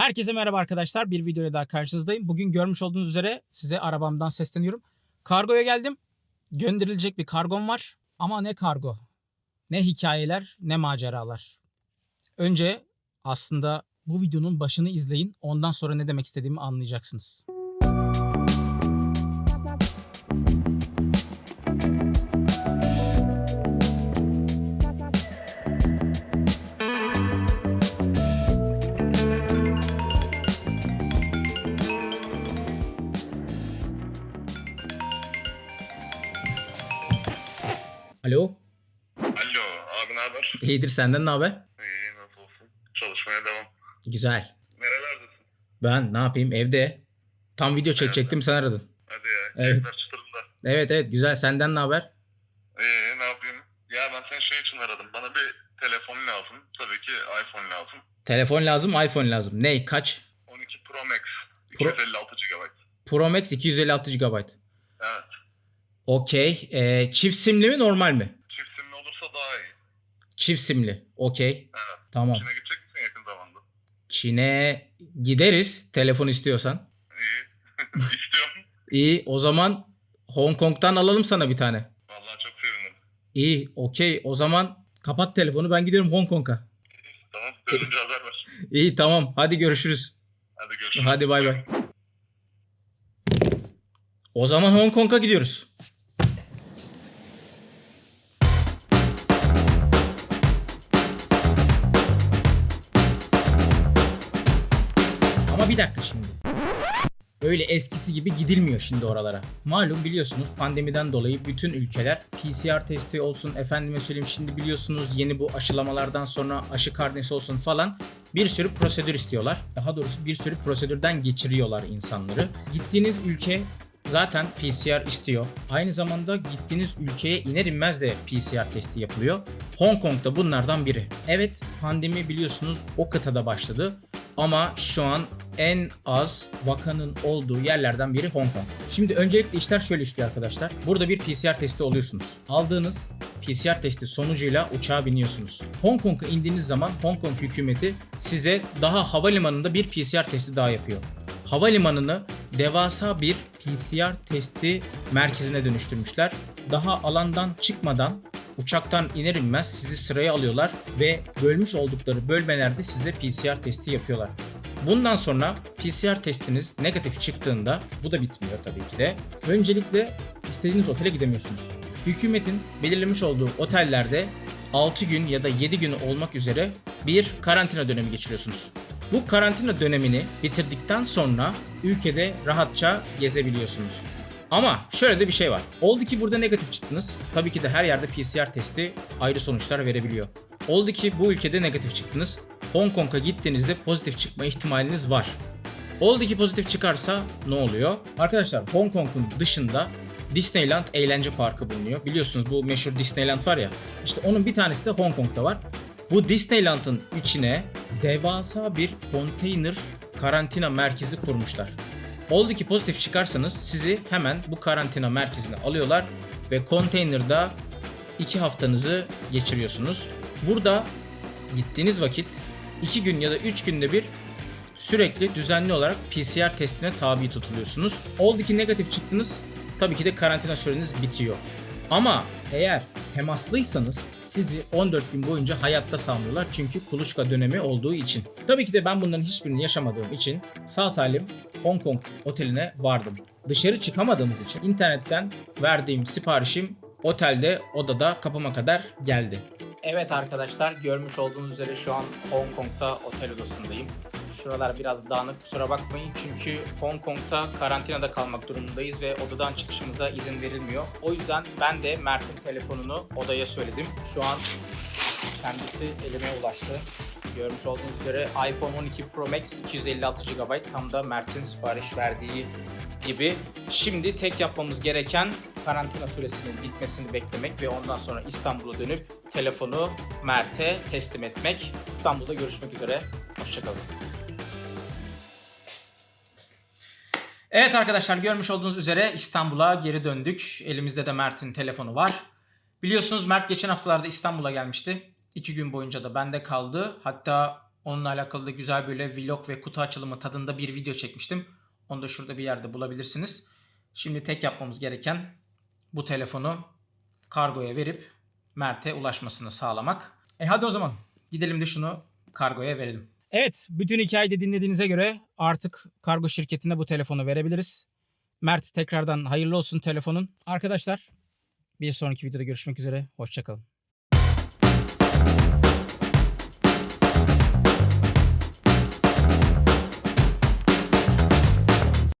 Herkese merhaba arkadaşlar. Bir videoyla daha karşınızdayım. Bugün görmüş olduğunuz üzere size arabamdan sesleniyorum. Kargoya geldim. Gönderilecek bir kargom var. Ama ne kargo? Ne hikayeler, ne maceralar. Önce aslında bu videonun başını izleyin. Ondan sonra ne demek istediğimi anlayacaksınız. Alo. Alo abi ne haber? İyidir senden ne haber? İyi nasıl olsun? Çalışmaya devam. Güzel. Nerelerdesin? Ben ne yapayım evde. Tam video çekecektim sen aradın. Hadi ya. Evet. Keyifler çıtırında. Evet evet güzel senden ne haber? İyi ne yapayım? Ya ben seni şey için aradım. Bana bir telefon lazım. Tabii ki iPhone lazım. Telefon lazım iPhone lazım. Ne kaç? 12 Pro Max. Pro- 256 GB. Pro Max 256 GB. Okey. Ee, çift simli mi normal mi? Çift simli olursa daha iyi. Çift simli. Okey. Evet. Tamam. Çin'e gidecek misin yakın zamanda? Çin'e gideriz telefon istiyorsan. İyi. İstiyorum. İyi o zaman Hong Kong'dan alalım sana bir tane. Vallahi çok sevinirim. İyi okey o zaman kapat telefonu ben gidiyorum Hong Kong'a. Tamam. Dönünce haber ver. İyi tamam hadi görüşürüz. Hadi görüşürüz. Hadi bay bay. O zaman Hong Kong'a gidiyoruz. Ama bir dakika şimdi. Öyle eskisi gibi gidilmiyor şimdi oralara. Malum biliyorsunuz pandemiden dolayı bütün ülkeler PCR testi olsun efendime söyleyeyim şimdi biliyorsunuz yeni bu aşılamalardan sonra aşı karnesi olsun falan bir sürü prosedür istiyorlar. Daha doğrusu bir sürü prosedürden geçiriyorlar insanları. Gittiğiniz ülke zaten PCR istiyor. Aynı zamanda gittiğiniz ülkeye iner inmez de PCR testi yapılıyor. Hong Kong da bunlardan biri. Evet pandemi biliyorsunuz o kıtada başladı. Ama şu an en az vakanın olduğu yerlerden biri Hong Kong. Şimdi öncelikle işler şöyle işliyor arkadaşlar. Burada bir PCR testi oluyorsunuz. Aldığınız PCR testi sonucuyla uçağa biniyorsunuz. Hong Kong'a indiğiniz zaman Hong Kong hükümeti size daha havalimanında bir PCR testi daha yapıyor. Havalimanını devasa bir PCR testi merkezine dönüştürmüşler. Daha alandan çıkmadan uçaktan iner inmez sizi sıraya alıyorlar ve bölmüş oldukları bölmelerde size PCR testi yapıyorlar. Bundan sonra PCR testiniz negatif çıktığında bu da bitmiyor tabii ki de. Öncelikle istediğiniz otele gidemiyorsunuz. Hükümetin belirlemiş olduğu otellerde 6 gün ya da 7 gün olmak üzere bir karantina dönemi geçiriyorsunuz. Bu karantina dönemini bitirdikten sonra ülkede rahatça gezebiliyorsunuz. Ama şöyle de bir şey var. Oldu ki burada negatif çıktınız. Tabii ki de her yerde PCR testi ayrı sonuçlar verebiliyor. Oldu ki bu ülkede negatif çıktınız. Hong Kong'a gittiğinizde pozitif çıkma ihtimaliniz var. Oldu ki pozitif çıkarsa ne oluyor? Arkadaşlar Hong Kong'un dışında Disneyland eğlence parkı bulunuyor. Biliyorsunuz bu meşhur Disneyland var ya. İşte onun bir tanesi de Hong Kong'da var. Bu Disneyland'ın içine devasa bir konteyner karantina merkezi kurmuşlar. Oldu ki pozitif çıkarsanız sizi hemen bu karantina merkezine alıyorlar ve konteynerda 2 haftanızı geçiriyorsunuz. Burada gittiğiniz vakit 2 gün ya da 3 günde bir sürekli düzenli olarak PCR testine tabi tutuluyorsunuz. Oldu ki negatif çıktınız tabii ki de karantina süreniz bitiyor. Ama eğer temaslıysanız sizi 14 gün boyunca hayatta salmıyorlar çünkü kuluçka dönemi olduğu için. Tabii ki de ben bunların hiçbirini yaşamadığım için sağ salim Hong Kong oteline vardım. Dışarı çıkamadığımız için internetten verdiğim siparişim otelde odada kapıma kadar geldi. Evet arkadaşlar görmüş olduğunuz üzere şu an Hong Kong'da otel odasındayım. Şuralar biraz dağınık kusura bakmayın çünkü Hong Kong'da karantinada kalmak durumundayız ve odadan çıkışımıza izin verilmiyor. O yüzden ben de Mert'in telefonunu odaya söyledim. Şu an kendisi elime ulaştı. Görmüş olduğunuz üzere iPhone 12 Pro Max 256 GB tam da Mert'in sipariş verdiği gibi. Şimdi tek yapmamız gereken karantina süresinin bitmesini beklemek ve ondan sonra İstanbul'a dönüp telefonu Mert'e teslim etmek. İstanbul'da görüşmek üzere. Hoşçakalın. Evet arkadaşlar görmüş olduğunuz üzere İstanbul'a geri döndük. Elimizde de Mert'in telefonu var. Biliyorsunuz Mert geçen haftalarda İstanbul'a gelmişti. İki gün boyunca da bende kaldı. Hatta Onunla alakalı da güzel böyle vlog ve kutu açılımı tadında bir video çekmiştim. Onu da şurada bir yerde bulabilirsiniz. Şimdi tek yapmamız gereken bu telefonu kargoya verip Mert'e ulaşmasını sağlamak. E hadi o zaman gidelim de şunu kargoya verelim. Evet, bütün hikayeyi de dinlediğinize göre artık kargo şirketine bu telefonu verebiliriz. Mert tekrardan hayırlı olsun telefonun. Arkadaşlar bir sonraki videoda görüşmek üzere. Hoşçakalın.